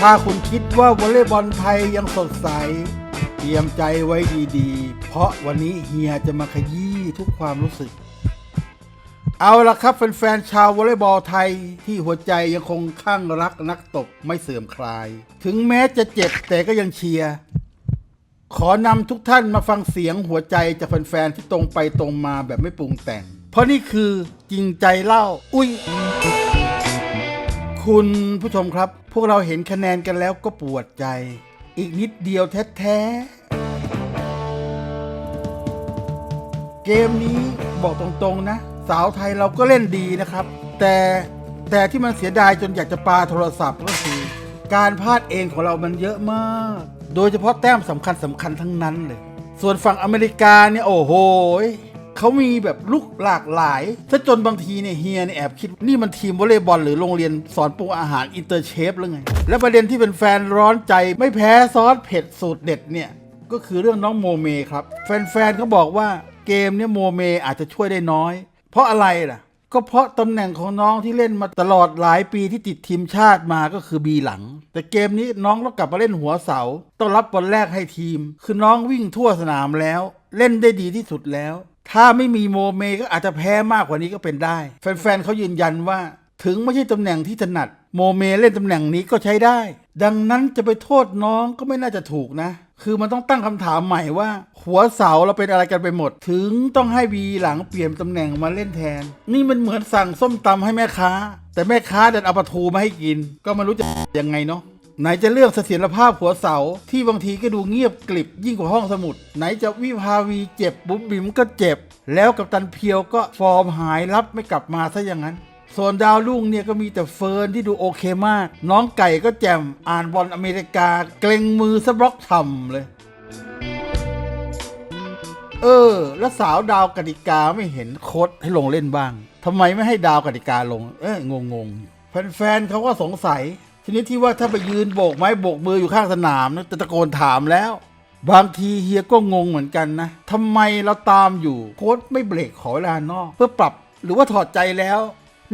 ถ้าคุณคิดว่าวอลเลย์บอลไทยยังสดใส เตรียมใจไว้ดีๆ เพราะวันนี้เฮียจะมาขยี้ทุกความรู้สึก เอาละครับแฟนๆชาววอลเลย์บอลไทยที่หัวใจยังคงข้างรักนักตบไม่เสื่อมคลาย ถึงแม้จะเจ็บแต่ก็ยังเชียร์ขอนำทุกท่านมาฟังเสียงหัวใจจากแฟนๆที่ตรงไปตรงมาแบบไม่ปรุงแต่ง เพราะนี่คือจริงใจเล่า อุ้ย คุณผู้ชมครับ พวกเราเห็นคะแนนกันแล้วก็ปวดใจ อีกนิดเดียวแท้ๆ เกมนี้บอกตรงๆนะ สาวไทยเราก็เล่นดีนะครับ แต่แต่ที่มันเสียดายจนอยากจะปาโทรศัพท์ก็คือ การพลาดเองของเรามันเยอะมาก โดยเฉพาะแต้มสำคัญสำคัญทั้งนั้นเลย ส่วนฝั่งอเมริกาเนี่ยโอ้โห เขามีแบบลูกหลากหลายซะจนบางทีเนี่ยเฮียเนี่ยแอบคิดนี่มันทีมวอลเลย์บอลหรือโรงเรียนสอนปรุงอาหารอินเตอร์เชฟหรือไง และประเด็นที่เป็นแฟนร้อนใจไม่แพ้ซอสเผ็ดสูตรเด็ดเนี่ยก็คือเรื่องน้องโมเมครับ แฟนๆเขาบอกว่าเกมเนี่ยโมเมอาจจะช่วยได้น้อย เพราะอะไรล่ะ ก็เพราะตำแหน่งของน้องที่เล่นมาตลอดหลายปีที่ติดทีมชาติมาก็คือบีหลัง แต่เกมนี้น้องต้องกลับมาเล่นหัวเสา ต้องรับบอลแรกให้ทีม คือน้องวิ่งทั่วสนามแล้ว เล่นได้ดีที่สุดแล้ว ถ้าไม่มีโมเมก็อาจจะแพ้มากกว่านี้ก็เป็นได้ แฟนๆเขายืนยันว่า ถึงไม่ใช่ตำแหน่งที่ถนัด โมเมเล่นตำแหน่งนี้ก็ใช้ได้ ดังนั้นจะไปโทษน้องก็ไม่น่าจะถูกนะ คือมันต้องตั้งคำถามใหม่ว่า หัวเสาเราเป็นอะไรกันไปหมด ถึงต้องให้บีหลังเปลี่ยนตำแหน่งมาเล่นแทน นี่มันเหมือนสั่งส้มตำให้แม่ค้า แต่แม่ค้าดันเอาปลาทูมาให้กิน ก็ไม่รู้จะยังไงเนาะ ไหนจะเรื่องเสถียรภาพหัวเสาที่บางทีก็ดูเงียบกลิบยิ่งกว่าห้องสมุด ไหนจะวิภาวีเจ็บบุ๋มบิ๋มก็เจ็บ แล้วกับตันเพียวก็ฟอร์มหายรับไม่กลับมาซะอย่างนั้นส่วนดาวรุ่งเนี่ยก็มีแต่เฟิร์นที่ดูโอเคมาก น้องไก่ก็แจ่มอ่านบอลอเมริกา เกรงมือซะบล็อกทำเลย เออ แล้วสาวดาวกติกาไม่เห็นโค้ดให้ลงเล่นบ้างทำไมไม่ให้ดาวกติกาลง เอ้ยงงงๆแฟนๆเขาก็สงสัย ทีนี้ที่ว่าถ้าไปยืนโบกไม้โบกมืออยู่ข้างสนามนะจะตะโกนถามแล้ว บางทีเฮียก็งงเหมือนกันนะทำไมเราตามอยู่โค้ดไม่เบรกขอเวลานอก เพื่อปรับหรือว่าถอดใจแล้ว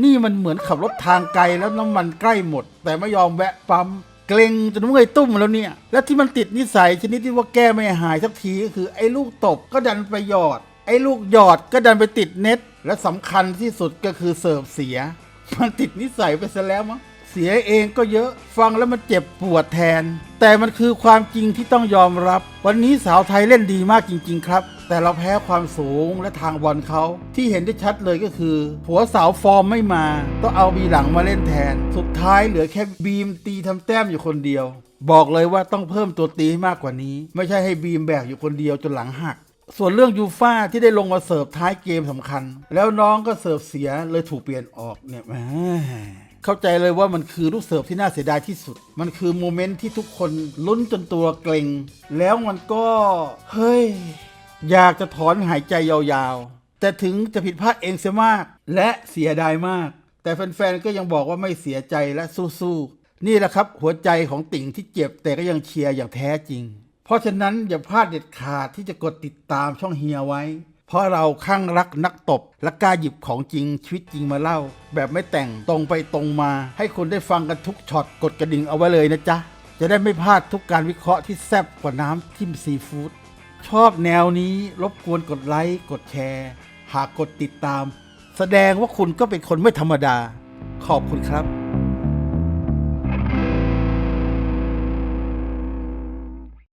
นี่มันเหมือนขับรถทางไกลแล้วน้ำมันใกล้หมด แต่ไม่ยอมแวะปั๊มเกรงจนเมื่อยตุ้มแล้วเนี่ย และที่มันติดนิสัยชนิดที่ว่าแก้ไม่หายสักทีก็คือ ไอ้ลูกตบก็ดันไปหยอด ไอ้ลูกหยอดก็ดันไปติดเน็ต และสำคัญที่สุดก็คือเสิร์ฟเสีย มันติดนิสัยไปซะแล้วมั้ง เสียเองก็เยอะ ฟังแล้วมันเจ็บปวดแทน แต่มันคือความจริงที่ต้องยอมรับ วันนี้สาวไทยเล่นดีมากจริง ๆ ครับ แต่เราแพ้ความสูงและทางบอลเขาที่เห็นได้ชัดเลยก็คือ หัวเสาวฟอร์มไม่มา ต้องเอาบีหลังมาเล่นแทน สุดท้ายเหลือแค่บีมตีทำแต้มอยู่คนเดียว บอกเลยว่าต้องเพิ่มตัวตีให้มากกว่านี้ ไม่ใช่ให้บีมแบกอยู่คนเดียวจนหลังหักส่วนเรื่องยูฟ่าที่ได้ลงมาเสิร์ฟท้ายเกมสำคัญ แล้วน้องก็เสิร์ฟเสียเลยถูกเปลี่ยนออกเนี่ยแหม เข้าใจเลยว่ามันคือลูกเสิร์ฟที่น่าเสียดายที่สุด มันคือโมเมนต์ที่ทุกคนลุ้นจนตัวเกรงแล้วมันก็เฮ้ย อยากจะถอนหายใจยาวๆ แต่ถึงจะผิดพลาดเองเสียมาก และเสียดายมาก แต่แฟนๆ ก็ยังบอกว่าไม่เสียใจและสู้ๆ นี่แหละครับหัวใจของติ่งที่เจ็บแต่ก็ยังเชียร์อย่างแท้จริง เพราะฉะนั้นอย่าพลาดเด็ดขาดที่จะกดติดตามช่องเฮียไว้ เพราะเราข้างรักนักตบ และกล้าหยิบของจริงชีวิตจริงมาเล่า แบบไม่แต่งตรงไปตรงมา ให้คุณได้ฟังกันทุกช็อตกดกระดิ่งเอาไว้เลยนะจ๊ะ จะได้ไม่พลาดทุกการวิเคราะห์ที่แซ่บกว่าน้ำทิมซีฟู้ดชอบแนวนี้รบกวนกดไลค์กดแชร์ หากกดติดตาม แสดงว่าคุณก็เป็นคนไม่ธรรมดา ขอบคุณครับ